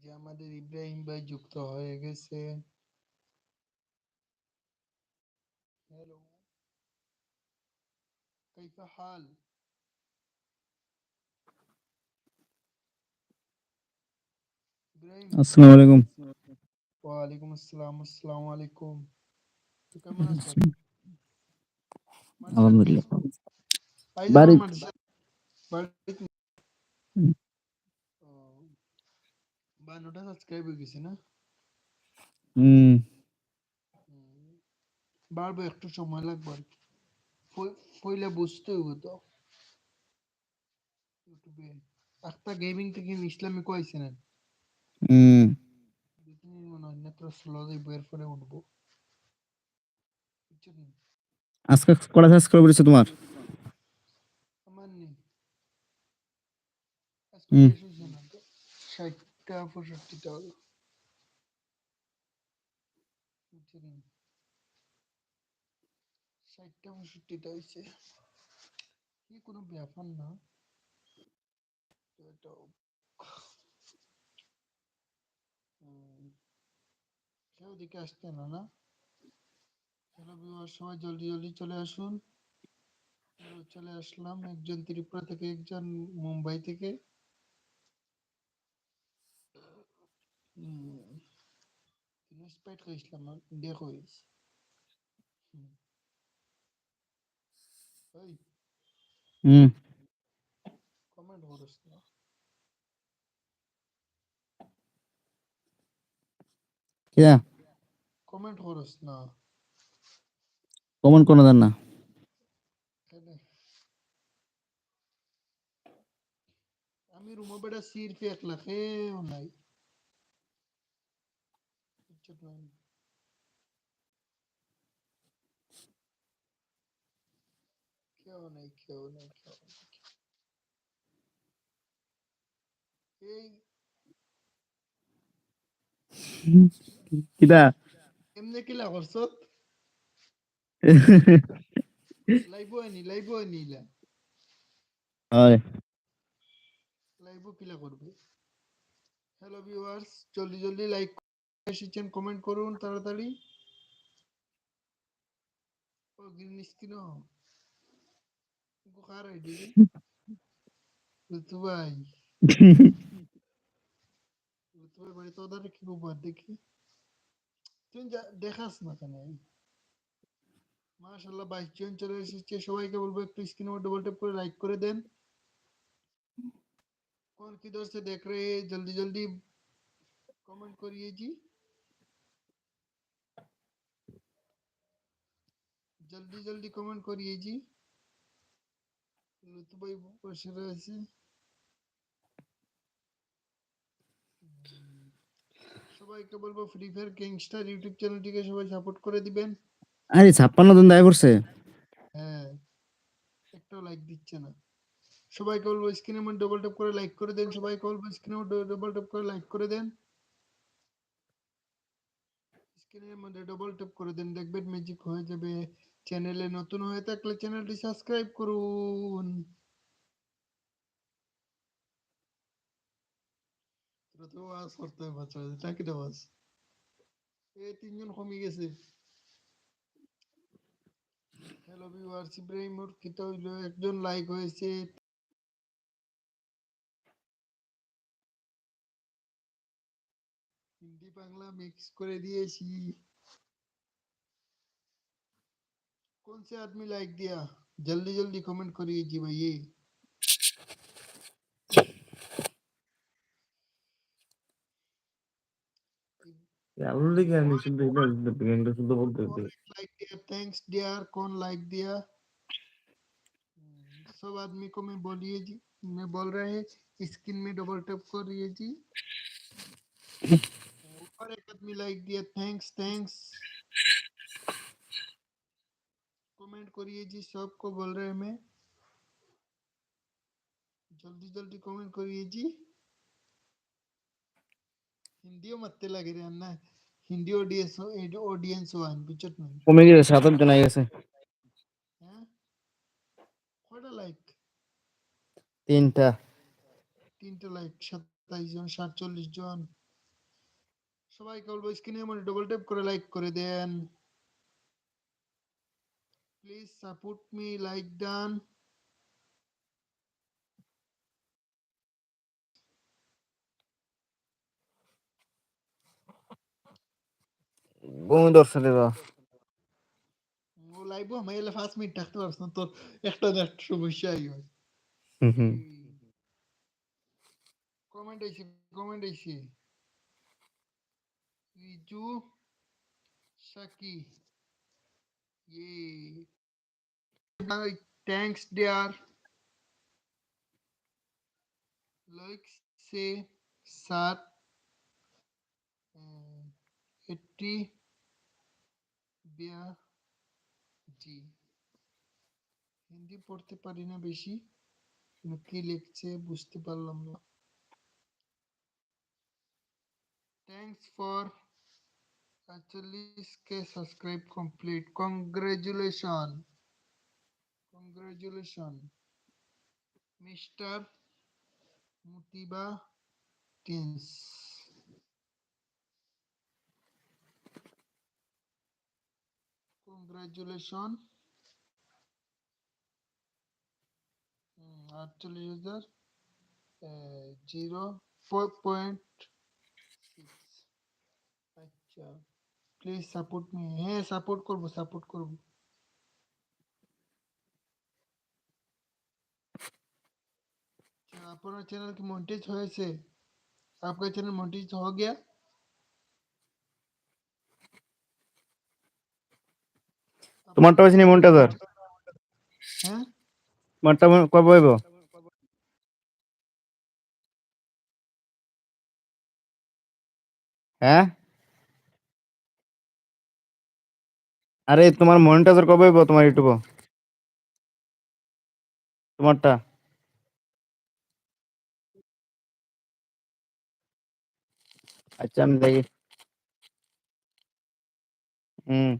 যে আমাদের ইব্রাহিম ভাই যুক্ত হয়ে গেছে। হ্যালো কাইফা হাল? আসসালামু আলাইকুম। ওয়ালাইকুম আসসালাম আসসালামু আলাইকুম। কেমন আছো আলহামদুলিল্লাহ। আইজ বাড়ি- 52টা সাবস্ক্রাইব হয়ে গেছে না? হুম। বাড়বে একটু সময় লাগবে আর কি। বুঝতে হবে তো। ইউটিউবে। একটা গেমিং থেকে ইসলামিক হয়েছে না? তোমার? হইছে না তো ষাটটা পঁয়ষট্টিটা হলো বুঝছেন নি? ষাটটা পঁয়ষট্টিটা হয়েছে কি কোনো ব্যাপার না কেউ দিকে আসতে না না হ্যালো ভিউয়ার সবাই জলদি জলদি চলে আসুন চলে আসলাম একজন ত্রিপুরা থেকে একজন মুম্বাই থেকে ইন্ডিয়া কইস ওই হুম কমেন্ট করস না কিয়া কমেন্ট করস না কমন কোনো দেন না? আমি রুমে বেড়া সির ফি এক লাখে নাই বুঝছ না? কেউ নাই কেউ নাই কেউ নাই এই কিটা এমনি কিলা করছ ইলা হয় লাইভ কিলা করবে হ্যালো ভিউয়ার্স জলদি জলদি লাইক এসেছেন কমেন্ট করুন তাড়াতাড়ি ও গ্রিন স্ক্রিন কার আইডি ঋতু ভাই ঋতু ভাই বাড়ি তো ওদের কি উপর দেখি তুই যা- দেখাস না কেন মাশাল্লাহ বাইশ জন চলে এসেছে সবাইকে বলবো একটু স্ক্রিনে ডবল ট্যাপ করে লাইক করে দেন कौन किधर से देख रहे हैं जल्दी जल्दी कमेंट करिए जी जल्दी जल्दी कमेंट करिए जी লুতু ভাই বসে রয়েছে সবাইকে বলবো ফ্রি ফায়ার গ্যাংস্টার ইউটিউব চ্যানেলটিকে সবাই সাপোর্ট করে দিবেন আরে ছাপ্পান্ন জন দায় করছে হ্যাঁ একটাও লাইক দিচ্ছে না সবাইকে বলবো স্ক্রিনের মধ্যে ডবল ট্যাপ করে লাইক করে দেন সবাইকে বলবো স্ক্রিনের মধ্যে ডবল ট্যাপ করে লাইক করে দেন স্ক্রিনের মধ্যে ডবল ট্যাপ করে দেন দেখবেন ম্যাজিক হয়ে যাবে চ্যানেলে নতুন হয়ে থাকলে চ্যানেলটি সাবস্ক্রাইব করুন। একজন লাইক হয়েছে। হিন্দি বাংলা মিক্স করে দিয়েছি। कौन से आदमी लाइक दिया? जल्दी जल्दी कमेंट करिए जी कौन लाइक दिया? थैंक्स डियर कौन लाइक दिया? सब आदमी को मैं बोलिए जी मैं बोल रहे हैं स्क्रीन में डबल टैप करिए जी। और एक आदमी लाइक दिया थैंक्स थैंक्स कमेंट करिए जी सबको बोल रहे हैं मैं जल्दी जल्दी कमेंट करिए जी हिंदी मत्ते लगे रे अन्ना हिंदी ऑडियंस ऑडियंस वन बिचट में কমে গেছে সাত আট জন আই গেছে হ্যাঁ কয়টা লাইক তিনটা তিনটা লাইক সাতাইশ জন সাতচল্লিশ জন সবাইকে বলবো স্ক্রিনে মনে ডবল ট্যাপ করে লাইক করে দেন please support me like done বমি ধরছে রে বা ও লাইভ আমি এলে পাঁচ মিনিট থাকতে পারছ না তোর একটা না একটা সমস্যাই হয় হুম হুম কমেন্ট আইছে কমেন্ট আইছে রিজু সাকি ইয়ে থ্যাঙ্কস ডিয়ার লাইক সে সাত এটি বিয়া জি হিন্দি পড়তে পারি না বেশি কিন্তু কি লিখছে বুঝতে পারলাম না thanks for Achilles case subscribe complete. Congratulations. Congratulations. Mr. Mutiba Tins. Congratulations. Hmm, Actually, user uh, zero four point six. Achha. Please support me হ্যাঁ সাপোর্ট করব সাপোর্ট করব আপনার चैनल की मोनेटाइज হয়েছে आपका चैनल मोनेटाइज हो गया তোমারটা হয়েছে নি মন্টাজার হ্যাঁ তোমারটা মনে- কবে হইব হ্যাঁ আরে তোমার মনিটাইজার কবে হইব? তোমার ইউটিউব তোমারটা। আচ্ছা আমি দেখি। হুম।